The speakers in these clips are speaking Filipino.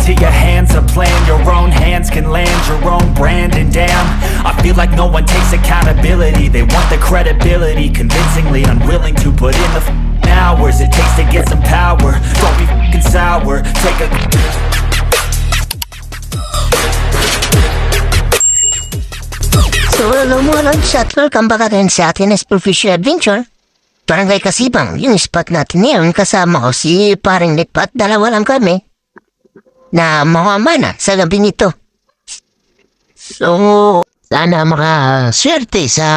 into your hands a plan. Your own hands can land your own brand. And damn, I feel like no one takes accountability. They want the credibility Convincingly unwilling to put in the hours It takes to get some power. Don't be f***ing sour. Take a alam mo lang, shot welcome back again sa atin is Professional Adventure. Barangay Kasibang, yung spot natin ngayon, kasama ko si paring Likpat, dalawa lang kami, na mamamana sa gabi nito. So, sana makaswerte sa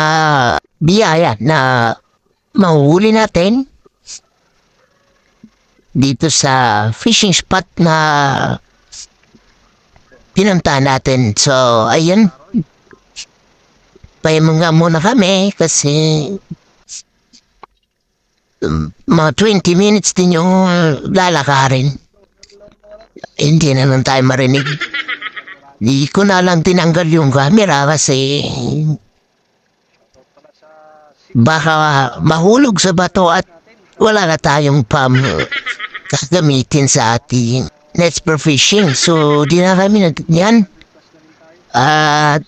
biyaya na mahuhuli natin dito sa fishing spot na pinuntahan natin. So, ayun, Payaman nga muna kami kasi um, mga 20 minutes din yung lalakarin. Hindi na lang tayo marinig. Di ko na lang tinanggal yung camera kasi baka mahulog sa bato at wala na tayong pam gagamitin sa ating nets for fishing. So, di na kami nag... Yan. At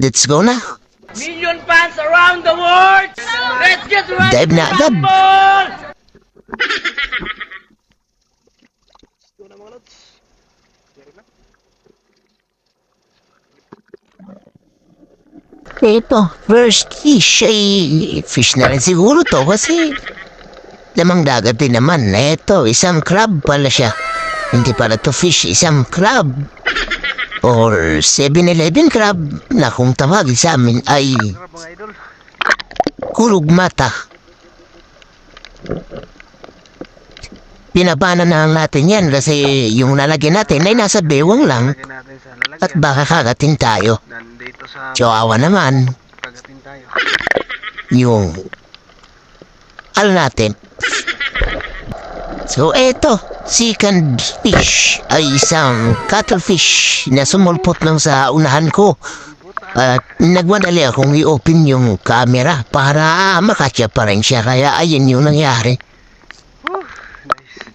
Let's go na. Million fans around the world! Let's get ready Dive na agad. Ito, first fish ay fish na rin siguro to kasi lamang dagat din naman. Ito, isang crab pala siya. Hindi pala to fish, isang crab. Or 7-Eleven crab na kung tawagin sa amin ay kulog mata. Pinabana na lang natin yan kasi yung lalagyan natin ay nasa bewang lang at baka kagatin tayo. Nandito sa Chihuahua naman, pagatin tayo. yung ano natin. So, eto, second fish ay isang cuttlefish na sumulpot lang sa unahan ko. At nagmadali akong i-open yung camera para makatya pa rin siya. Kaya ayun yung nangyari.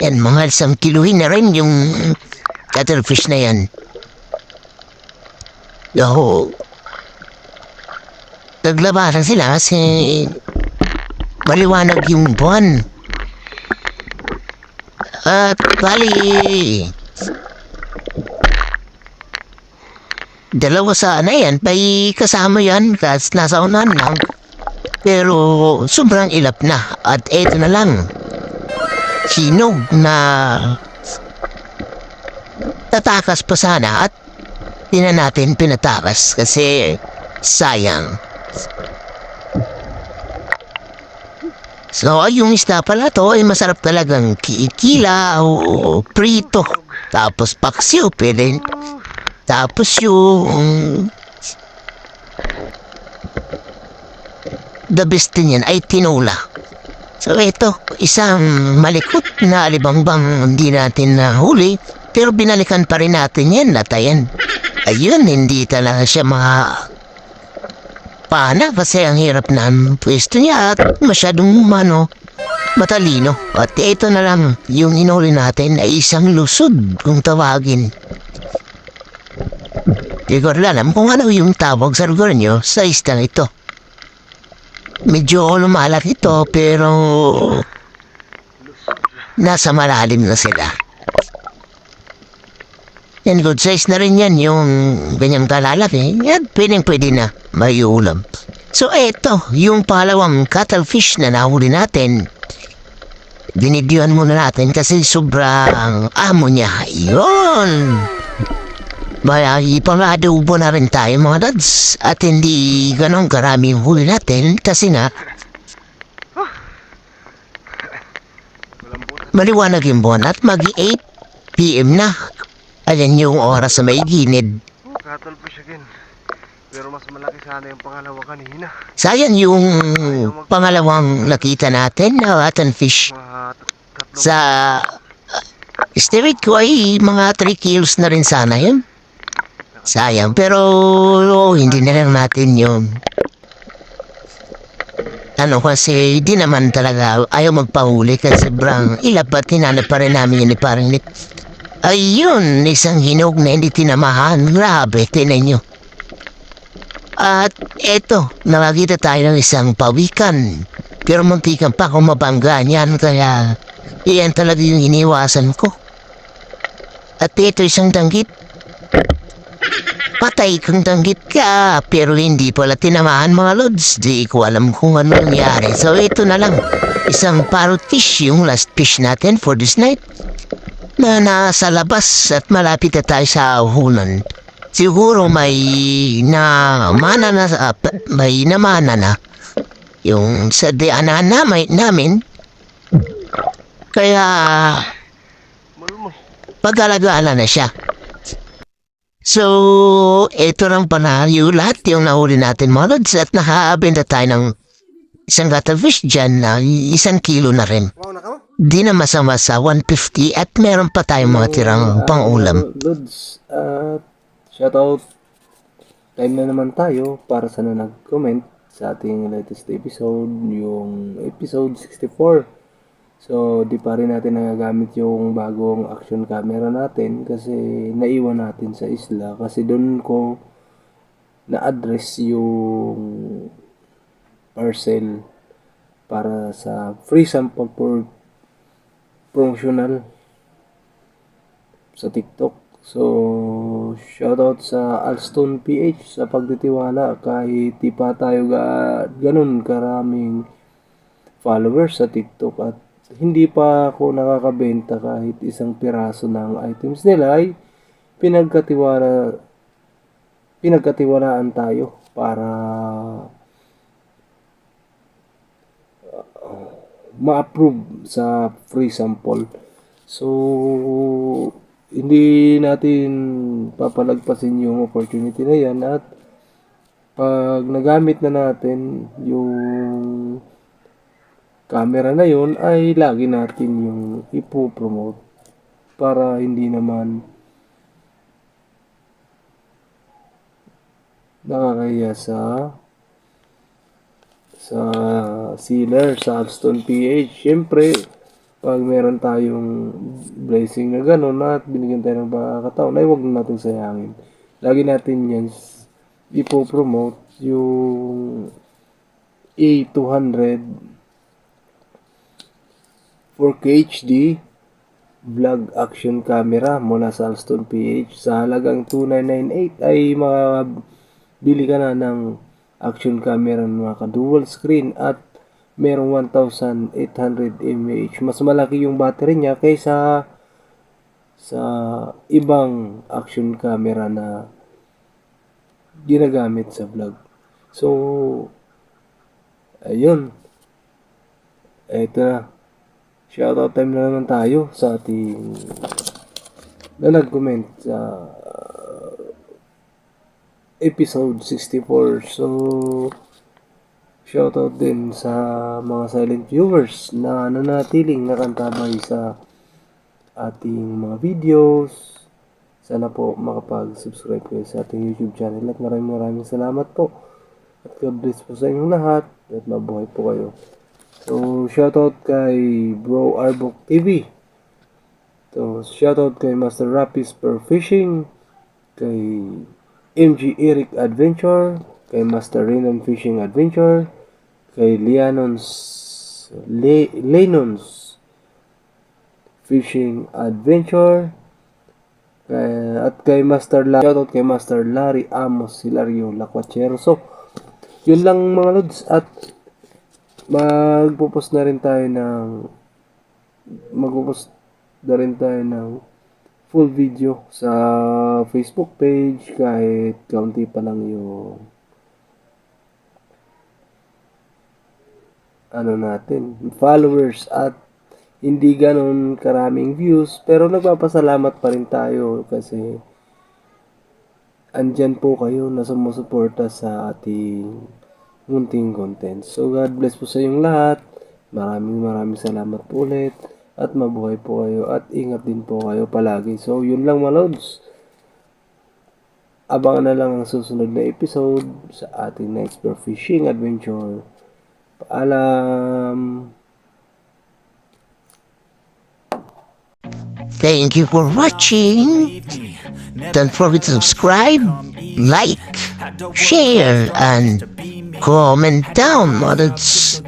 Yan, mga isang kiluhin na rin yung cuttlefish na yan. Yo, naglabasan sila kasi maliwanag yung buwan. At bali, dalawa sana yan, may kasama yan, kas nasa unahan lang. Pero sobrang ilap na at eto na lang. Sinog na tatakas pa sana at di na natin pinatakas kasi sayang. So, yung isda pala to ay masarap talagang kiikila o prito. Tapos paksiw, pwede. Tapos yung... The best din yan ay tinula. So, ito, isang malikot na alibangbang hindi natin nahuli. Pero binalikan pa rin natin yan, natayan. Ayun, hindi talaga siya mga pana kasi ang hirap na ang pwesto niya at masyadong mano matalino. At ito na lang yung inuli natin ay isang lusod kung tawagin. Di ko alam kung ano yung tawag sa lugar nyo sa istang ito. Medyo lumalaki ito pero nasa malalim na sila. Yan, good size na rin yan, yung ganyang kalalaki. Yan, pwedeng pwede na, may ulam. So, eto, yung palawang cuttlefish na nahuli natin. Binidyohan muna natin kasi sobrang amo niya. Yun! Baya, ipang-adobo na rin tayo mga dads. At hindi ganong karami yung huli natin kasi nga, maliwanag yung buwan at mag 8 p.m. na. Ayan yung oras sa may ginid. Oh, fish again. Pero mas malaki sana yung pangalawa kanina. Sayang yung pangalawang nakita natin na fish tat- tatlong sa estimate ko ay mga 3 kilos na rin sana yun. Sayang, pero oh, hindi na lang natin yun. Ano kasi di naman talaga ayaw magpahuli kasi sobrang ilap at hinanap pa rin namin yun ni parang. Ayun, isang hinog na hindi tinamahan. Grabe, tinan nyo. At eto, nakakita tayo ng isang pawikan. Pero muntikan pa akong mabangga niyan kaya iyan talaga yung iniwasan ko. At ito isang danggit. Patay kung danggit ka, pero hindi pala tinamaan mga lods. Di ko alam kung ano nangyari. So ito na lang, isang parrot fish yung last fish natin for this night. Na nasa labas at malapit na tayo sa hunan. Siguro may na mana na pa- may namana na yung sa dianan na may, namin. Kaya Mulmoy. pag-alagaan na siya. So, ito pala yung lahat yung nahuli natin mga at nakabenta tayo ng isang cuttlefish dyan na isang kilo na rin. Mo? Di na masama sa 150 at meron pa tayong mga tirang pang-ulam. Lods, at shoutout. Time na naman tayo para sa na nag-comment sa ating latest episode, yung episode 64. So, di pa rin natin nagagamit yung bagong action camera natin kasi naiwan natin sa isla kasi doon ko na-address yung parcel para sa free sample for promotional sa TikTok. So, shoutout sa Alston PH sa pagtitiwala kahit di pa tayo ga, ganun karaming followers sa TikTok at hindi pa ako nakakabenta kahit isang piraso ng items nila ay pinagkatiwala pinagkatiwalaan tayo para ma-approve sa free sample. So, hindi natin papalagpasin yung opportunity na yan at pag nagamit na natin yung camera na yun ay lagi natin yung ipo-promote para hindi naman nakakaya sa sa sealer sa Alston PH. Siyempre, pag meron tayong blessing na gano'n at binigyan tayo ng pagkakataon, ay huwag na natin sayangin. Lagi natin yan ipo-promote yung A200 4K HD vlog action camera mula sa Alston PH sa halagang 2998 ay makabili ka na ng action camera mga dual screen at merong 1800 mAh mas malaki yung battery niya kaysa sa ibang action camera na ginagamit sa vlog. So ayun. Eto na. Shoutout time na naman tayo sa ating na nag-comment sa episode 64. So, shoutout din sa mga silent viewers na nanatiling nakantabay sa ating mga videos. Sana po makapag-subscribe kayo sa ating YouTube channel at maraming maraming salamat po. At God bless po sa inyong lahat at mabuhay po kayo. So, shoutout kay Bro Arbok TV. So, shoutout kay Master Rapis Per Fishing, kay MG Eric Adventure, kay Master Renan Fishing Adventure, kay Leonons Le, Lenons Fishing Adventure, kay, at kay Master La, shoutout kay Master Larry Amos Hilario Lacuachero. So, yun lang mga lods at magpo-post na rin tayo ng magpo-post na rin tayo ng full video sa Facebook page kahit kaunti pa lang yung ano natin, followers at hindi ganon karaming views pero nagpapasalamat pa rin tayo kasi andyan po kayo na sumusuporta sa ating munting content. So God bless po sa inyong lahat. Maraming maraming salamat po ulit. At mabuhay po kayo at ingat din po kayo palagi. So yun lang mga lods. Abangan na lang ang susunod na episode sa ating next for fishing adventure. Paalam! Thank you for watching. Don't forget to subscribe, like, share, and comment down, mothers.